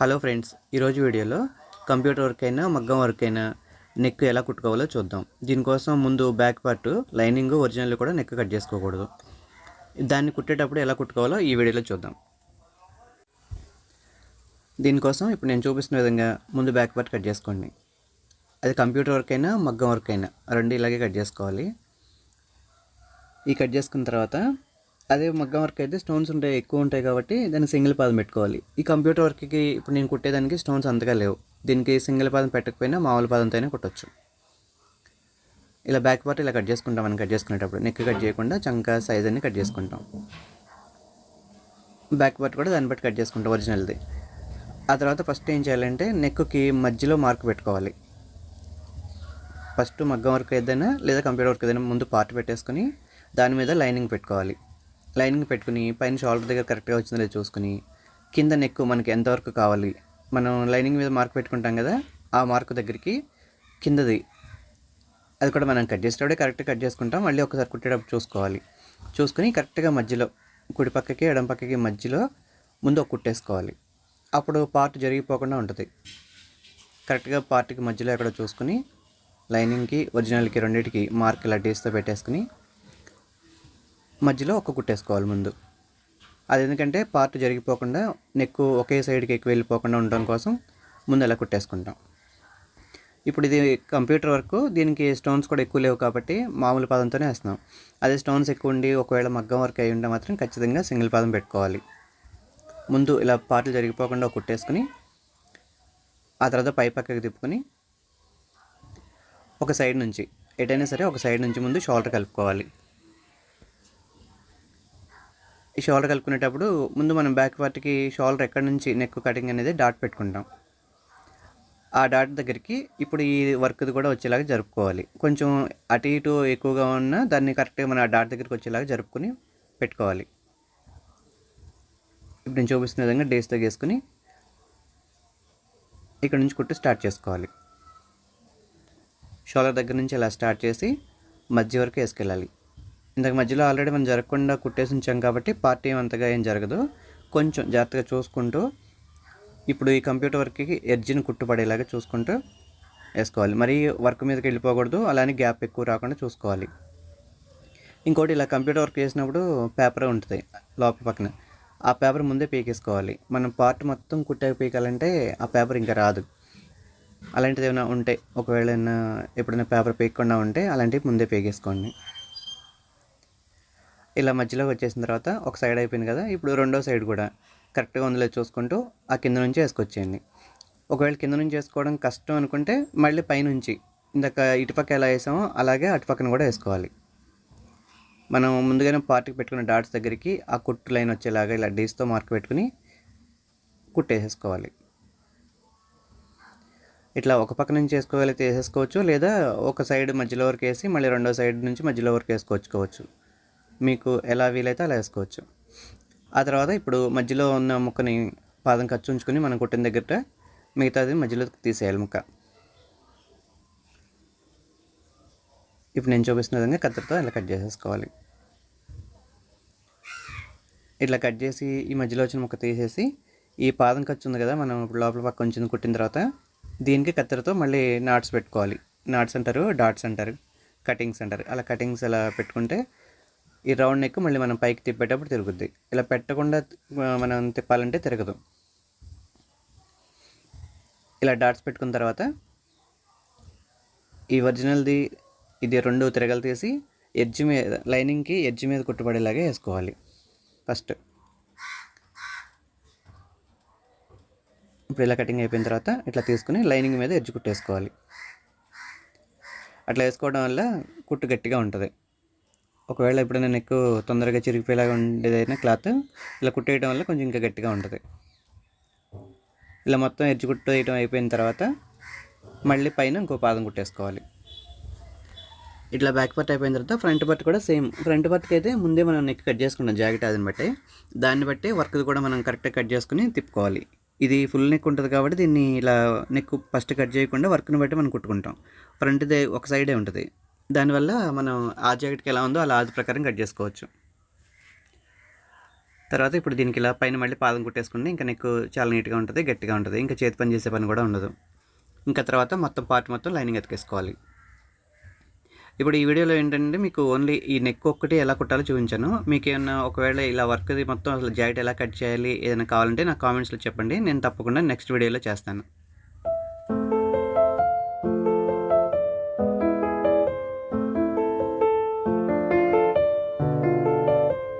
Hello friends ఈరోజు వీడియోలో computer work అయినా మగ్గం వర్క్ అయినా నెక్ ఎలా కుట్టుకోవాలో చూద్దాం. దీనికోసం ముందు బ్యాక్ పార్ట్ లైనింగ్ ఒరిజినల్ కూడా నెక్ కట్ చేసుకోకూడదు. దాన్ని కుట్టేటప్పుడు ఎలా కుట్టుకోవాలో ఈ వీడియోలో చూద్దాం. దీనికోసం ఇప్పుడు నేను చూపిస్తున్న విధంగా ముందు బ్యాక్ పార్ట్ కట్ చేసుకోండి. అది కంప్యూటర్ వర్క్ అయినా మగ్గం వర్క్ అయినా రెండు ఇలాగే కట్ చేసుకోవాలి. ఈ కట్ చేసుకున్న తర్వాత అదే మగ్గం వర్క్ అయితే స్టోన్స్ ఉంటాయి ఎక్కువ ఉంటాయి కాబట్టి దాన్ని సింగిల్ పాదం పెట్టుకోవాలి. ఈ కంప్యూటర్ వర్క్కి ఇప్పుడు నేను కుట్టేదానికి స్టోన్స్ అంతగా లేవు. దీనికి సింగిల్ పాదం పెట్టకపోయినా మామూలు పాదంతోనే కుట్టచ్చు. ఇలా బ్యాక్ పార్ట్ ఇలా కట్ చేసుకుంటాం. మనం కట్ చేసుకునేటప్పుడు నెక్ కట్ చేయకుండా చంక సైజ్ అన్ని కట్ చేసుకుంటాం. బ్యాక్ పార్ట్ కూడా దాన్ని బట్టి కట్ చేసుకుంటాం ఒరిజినల్ది ఆ తర్వాత ఫస్ట్ ఏం చేయాలంటే నెక్కి మధ్యలో మార్క్ పెట్టుకోవాలి. ఫస్ట్ మగ్గం వర్క్ ఏదైనా లేదా కంప్యూటర్ వర్క్ ఏదైనా ముందు పార్ట్ పెట్టేసుకుని దాని మీద లైనింగ్ పెట్టుకోవాలి. లైనింగ్ పెట్టుకుని పైన షోల్డర్ దగ్గర కరెక్ట్గా వచ్చిందో లేదో చూసుకుని కింద నెక్ మనకి ఎంతవరకు కావాలి. మనం లైనింగ్ మీద మార్క్ పెట్టుకుంటాం కదా ఆ మార్క్ దగ్గరికి కిందది. అది కూడా మనం కట్ చేసేటప్పుడే కరెక్ట్గా కట్ చేసుకుంటాం. మళ్ళీ ఒకసారి కుట్టేటప్పుడు చూసుకోవాలి. చూసుకుని కరెక్ట్గా మధ్యలో కుడి పక్కకి ఎడం పక్కకి మధ్యలో ముందు ఒక కుట్టేసుకోవాలి. అప్పుడు పార్ట్ జరిగిపోకుండా ఉంటుంది. కరెక్ట్గా పార్ట్కి మధ్యలో ఎక్కడ చూసుకుని లైనింగ్కి ఒరిజినల్కి రెండింటికి మార్క్ ఇలా డేస్తో పెట్టేసుకుని మధ్యలో ఒక కుట్టేసుకోవాలి ముందు. అది ఎందుకంటే పార్ట్ జరిగిపోకుండా నెక్కు ఒకే సైడ్కి ఎక్కువ వెళ్ళిపోకుండా ఉండడం కోసం ముందు అలా కుట్టేసుకుంటాం. ఇప్పుడు ఇది కంప్యూటర్ వర్క్ దీనికి స్టోన్స్ కూడా ఎక్కువ లేవు కాబట్టి మామూలు పాదంతోనే వేస్తున్నాం. అదే స్టోన్స్ ఎక్కువ ఉండి ఒకవేళ మగ్గం వర్క్ అయి ఉంటే మాత్రం ఖచ్చితంగా సింగిల్ పాదం పెట్టుకోవాలి. ముందు ఇలా పార్ట్లు జరిగిపోకుండా ఒక కుట్టేసుకుని ఆ తర్వాత పై పక్కకి తిప్పుకొని ఒక సైడ్ నుంచి ఎటైనా సరే ఒక సైడ్ నుంచి ముందు షోల్డర్ కలుపుకోవాలి. ఈ షోల్డర్ కలుపుకునేటప్పుడు ముందు మనం బ్యాక్ పార్ట్కి షోల్డర్ ఎక్కడి నుంచి నెక్ కటింగ్ అనేది డాట్ పెట్టుకుంటాం. ఆ డాట్ దగ్గరికి ఇప్పుడు ఈ వర్క్ది కూడా వచ్చేలాగా జరుపుకోవాలి. కొంచెం అటు ఇటు ఎక్కువగా ఉన్న దాన్ని కరెక్ట్గా మన ఆ డాట్ దగ్గరికి వచ్చేలాగా జరుపుకొని పెట్టుకోవాలి. ఇప్పుడు నేను చూపిస్తున్న విధంగా డేస్ తగ్గేసుకుని ఇక్కడ నుంచి కుట్టు స్టార్ట్ చేసుకోవాలి. షోల్డర్ దగ్గర నుంచి ఇలా స్టార్ట్ చేసి మధ్య వరకు వేసుకెళ్ళాలి. ఇంతకు మధ్యలో ఆల్రెడీ మనం జరగకుండా కుట్టేసి ఉంచాం కాబట్టి పార్ట్ ఏం అంతగా ఏం జరగదు. కొంచెం జాగ్రత్తగా చూసుకుంటూ ఇప్పుడు ఈ కంప్యూటర్ వర్క్కి ఎడ్జిని కుట్టుపడేలాగా చూసుకుంటూ వేసుకోవాలి. మరి వర్క్ మీదకి వెళ్ళిపోకూడదు అలానే గ్యాప్ ఎక్కువ రాకుండా చూసుకోవాలి. ఇంకోటి ఇలా కంప్యూటర్ వర్క్ చేసినప్పుడు పేపర్ ఉంటుంది లోపల పక్కన. ఆ పేపర్ ముందే పీకేసుకోవాలి. మనం పార్ట్ మొత్తం కుట్టాక పీకాలంటే ఆ పేపర్ ఇంకా రాదు. అలాంటిది ఏమైనా ఉంటే ఒకవేళ ఏమైనా ఎప్పుడైనా పేపర్ పీకకుండా ఉంటే అలాంటివి ముందే పీకేసుకోండి. ఇలా మధ్యలోకి వచ్చేసిన తర్వాత ఒక సైడ్ అయిపోయింది కదా ఇప్పుడు రెండో సైడ్ కూడా కరెక్ట్గా ఉందిలో చూసుకుంటూ ఆ కింద నుంచి వేసుకొచ్చేయండి. ఒకవేళ కింద నుంచి వేసుకోవడం కష్టం అనుకుంటే మళ్ళీ పైనుంచి ఇందాక ఇటుపక్క ఎలా వేసామో అలాగే అటుపక్కన కూడా వేసుకోవాలి. మనం ముందుగానే పార్టీకి పెట్టుకున్న డాట్స్ దగ్గరికి ఆ కుట్టు లైన్ వచ్చేలాగా ఇలా డీస్తో మార్క్ పెట్టుకుని కుట్టేసేసుకోవాలి ఇట్లా ఒక పక్క నుంచి వేసుకోగలిగితే వేసేసుకోవచ్చు లేదా ఒక సైడ్ మధ్యలో వరకు వేసి మళ్ళీ రెండో సైడ్ నుంచి మధ్యలో వరకు వేసుకోవచ్చుకోవచ్చు మీకు ఎలా వీలైతే అలా వేసుకోవచ్చు. ఆ తర్వాత ఇప్పుడు మధ్యలో ఉన్న ముక్కని పాదం ఖర్చు ఉంచుకొని మనం కుట్టిన దగ్గర మిగతాది మధ్యలో తీసేయాలి ముక్క. ఇప్పుడు నేను చూపిస్తున్న విధంగా కత్తెరతో ఇలా కట్ చేసేసుకోవాలి. ఇట్లా కట్ చేసి ఈ మధ్యలో వచ్చిన ముక్క తీసేసి ఈ పాదం ఖర్చు ఉంది కదా మనం ఇప్పుడు లోపల పక్క ఉంచింది కుట్టిన తర్వాత దీనికి కత్తెరతో మళ్ళీ నాట్స్ పెట్టుకోవాలి. నాట్స్ అంటారు డాట్స్ అంటారు కటింగ్స్ అంటారు. అలా కటింగ్స్ అలా పెట్టుకుంటే ఈ రౌండ్ నెక్ మళ్ళీ మనం పైకి తిప్పేటప్పుడు తిరుగుద్ది. ఇలా పెట్టకుండా మనం తిప్పాలంటే తిరగదు. ఇలా డాట్స్ పెట్టుకున్న తర్వాత ఈ ఒరిజినల్ది ఇది రెండు తిరగలు తీసి ఎడ్జ్ మీద లైనింగ్కి ఎడ్జ్ మీద కుట్టుబడేలాగా వేసుకోవాలి. ఫస్ట్ ఇప్పుడు ఇలా కటింగ్ అయిపోయిన తర్వాత ఇట్లా తీసుకుని లైనింగ్ మీద ఎడ్జ్ కుట్టేసుకోవాలి. అట్లా వేసుకోవడం వల్ల కుట్టు గట్టిగా ఉంటుంది. ఒకవేళ ఎప్పుడైనా నెక్ తొందరగా చిరిగిపోయేలాగా ఉండేదైనా క్లాత్ ఇలా కుట్టేయడం వల్ల కొంచెం ఇంకా గట్టిగా ఉంటుంది. ఇలా మొత్తం ఎడ్జ్ కుట్టేయడం అయిపోయిన తర్వాత మళ్ళీ పైన ఇంకో పాదం కుట్టేసుకోవాలి. ఇట్లా బ్యాక్ పార్ట్ అయిపోయిన తర్వాత ఫ్రంట్ పార్ట్ కూడా సేమ్ ఫ్రంట్ పార్ట్కి అయితే ముందే మనం నెక్ కట్ చేసుకుంటాం జాకెట్ అదిని బట్టి. దాన్ని బట్టి వర్క్ కూడా మనం కరెక్ట్గా కట్ చేసుకుని తిప్పుకోవాలి. ఇది ఫుల్ నెక్ ఉంటుంది కాబట్టి దీన్ని ఇలా నెక్ ఫస్ట్ కట్ చేయకుండా వర్క్ని బట్టి మనం కుట్టుకుంటాం. ఫ్రంట్దే ఒక సైడే ఉంటుంది. దానివల్ల మనం ఆ జాకెట్కి ఎలా ఉందో అలా అది ప్రకారం కట్ చేసుకోవచ్చు. తర్వాత ఇప్పుడు దీనికి ఇలా పైన మళ్ళీ పాదం కుట్టేసుకుంటే ఇంకా నెక్ చాలా నీట్గా ఉంటుంది గట్టిగా ఉంటుంది. ఇంకా చేతి పని చేసే పని కూడా ఉండదు. ఇంకా తర్వాత మొత్తం పార్ట్ మొత్తం లైనింగ్ ఎతికేసుకోవాలి. ఇప్పుడు ఈ వీడియోలో ఏంటంటే మీకు ఓన్లీ ఈ నెక్ ఒక్కటి ఎలా కుట్టాలో చూపించాను. మీకు ఏమన్నా ఒకవేళ ఇలా వర్క్ మొత్తం అసలు జాకెట్ ఎలా కట్ చేయాలి ఏదైనా కావాలంటే నాకు కామెంట్స్లో చెప్పండి. నేను తప్పకుండా నెక్స్ట్ వీడియోలో చేస్తాను.